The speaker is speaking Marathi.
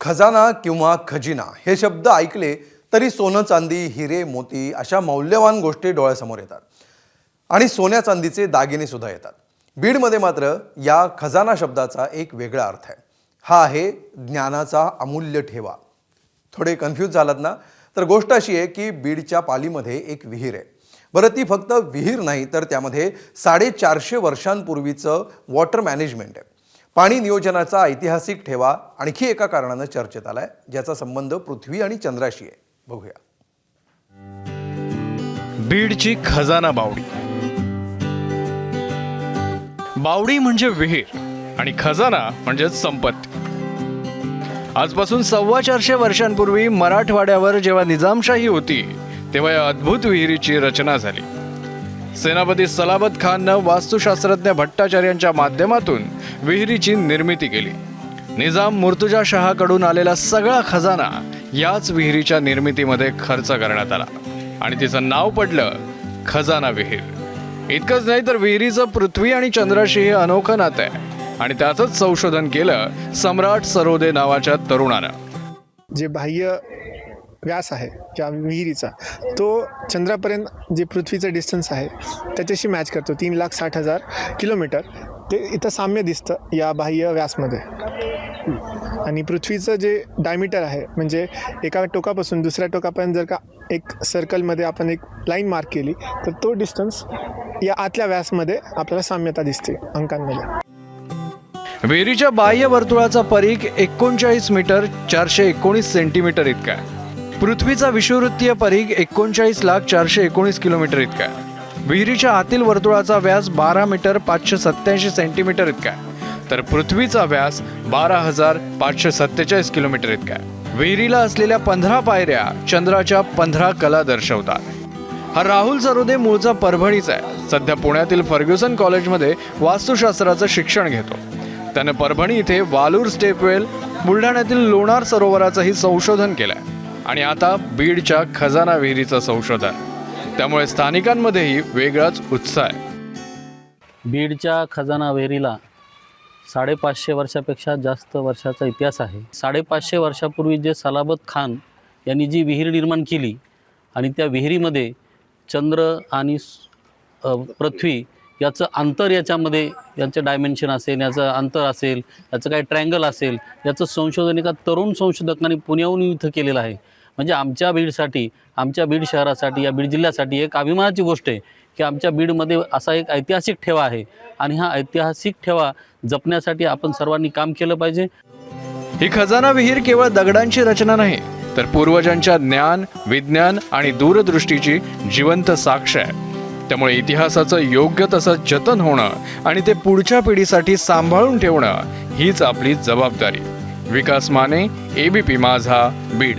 खजाना किंवा खजिना हे शब्द ऐकले तरी सोनं चांदी हिरे मोती अशा मौल्यवान गोष्टी डोळ्यासमोर येतात. आणि सोन्या चांदीचे दागिने सुद्धा येतात. बीडमध्ये मात्र या खजाना शब्दाचा एक वेगळा अर्थ आहे. हा आहे ज्ञानाचा अमूल्य ठेवा. थोडे कन्फ्यूज झालात ना? तर गोष्ट अशी आहे की बीडच्या पालीमध्ये एक विहीर आहे. बरं ती फक्त विहीर नाही तर त्यामध्ये साडेचारशे वर्षांपूर्वीचं वॉटर मॅनेजमेंट आहे. पाणी नियोजनाचा ऐतिहासिक ठेवा आणखी एका कारणानं चर्चेत आलाय ज्याचा संबंध पृथ्वी आणि चंद्राशी आहे. बघूया. बीडची खजाना बावडी. बावडी म्हणजे विहीर आणि खजाना म्हणजे संपत्ती. आजपासून सव्वा चारशे वर्षांपूर्वी मराठवाड्यावर जेव्हा निजामशाही होती तेव्हा या अद्भुत विहिरीची रचना झाली. सेनापती सलाबत खाननं वास्तुशास्त्रज्ञ भट्टाचार्यांच्या माध्यमातून विहिरीची निर्मिती केली. निजाम मुर्तुजा शहाकडून आलेला सगळा खजाना याच विहिरीच्या निर्मितीमध्ये खर्च करण्यात आला. आणि तिचं नाव पडलं खजाना विहीर. इतकंच नाही तर विहिरीचं पृथ्वी आणि चंद्राशी हे अनोखं नातं आहे. आणि त्याचंच संशोधन केलं सम्राट सरोदे नावाच्या तरुणानं. जे बाह्य व्यास आहे त्या विहिरीचा तो चंद्रापर्यंत जे पृथ्वीचं डिस्टन्स आहे त्याच्याशी मॅच करतो. तीन लाख साठ हजार किलोमीटर ते इथं साम्य दिसतं या बाह्य व्यासमध्ये. आणि पृथ्वीचं जे डायमीटर आहे म्हणजे एका टोकापासून दुसऱ्या टोकापर्यंत जर का एक सर्कलमध्ये आपण एक लाईन मार्क केली तर तो डिस्टन्स या आतल्या व्यासमध्ये आपल्याला साम्यता दिसते अंकांमध्ये. विहिरीच्या बाह्य वर्तुळाचा परीघ एकोणचाळीस मीटर चारशे एकोणीस सेंटीमीटर इतका आहे. पृथ्वीचा विषुवृत्तीय परीघ एकोणचाळीस लाख चारशे एकोणीस किलोमीटर इतका आहे. विहिरीच्या आतील वर्तुळाचा व्यास बारा मीटर पाचशे सत्याऐंशी सेंटीमीटर इतका आहे. तर पृथ्वीचा व्यास बारा हजार पाचशे सत्तेचाळीस किलोमीटर इतका आहे. विहिरीला असलेल्या पंधरा पायऱ्या चंद्राच्या पंधरा कला दर्शवतात. हा राहुल सरोदे मूळचा परभणीचा आहे. सध्या पुण्यातील फर्ग्युसन कॉलेजमध्ये वास्तुशास्त्राचं शिक्षण घेतो. त्यानं परभणी इथे वालूर स्टेपवेल बुलढाण्यातील लोणार सरोवराचंही संशोधन केलंय. आणि आता बीडच्या खजाना विहिरीचं संशोधन. त्यामुळे स्थानिकांमध्येही वेगळाच उत्साह आहे. बीडच्या खजाना विहिरीला साडेपाचशे वर्षापेक्षा जास्त वर्षाचा इतिहास आहे. साडेपाचशे वर्षापूर्वी जे सलाबत खान यांनी जी विहीर निर्माण केली आणि त्या विहिरीमध्ये चंद्र आणि पृथ्वी याचं अंतर याच्यामध्ये याचं डायमेन्शन असेल याचं अंतर असेल याचं काही ट्रँगल असेल याचं संशोधन एका तरुण संशोधकांनी पुण्याहून इथं केलेलं आहे. म्हणजे आमच्या बीडसाठी आमच्या बीड शहरासाठी या बीड जिल्ह्यासाठी एक अभिमानाची गोष्ट आहे की आमच्या बीडमध्ये असा एक ऐतिहासिक ठेवा आहे. आणि हा ऐतिहासिक ठेवा जपण्यासाठी आपण सर्वांनी काम केलं पाहिजे. ही खजाना विहीर केवळ दगडांची रचना नाही तर पूर्वजांच्या ज्ञान विज्ञान आणि दूरदृष्टीची जिवंत साक्ष आहे. त्यामुळे इतिहासाचं योग्य तसं जतन होणं आणि ते पुढच्या पिढीसाठी सांभाळून ठेवणं हीच आपली जबाबदारी. विकास माने एबीपी माझा बीड.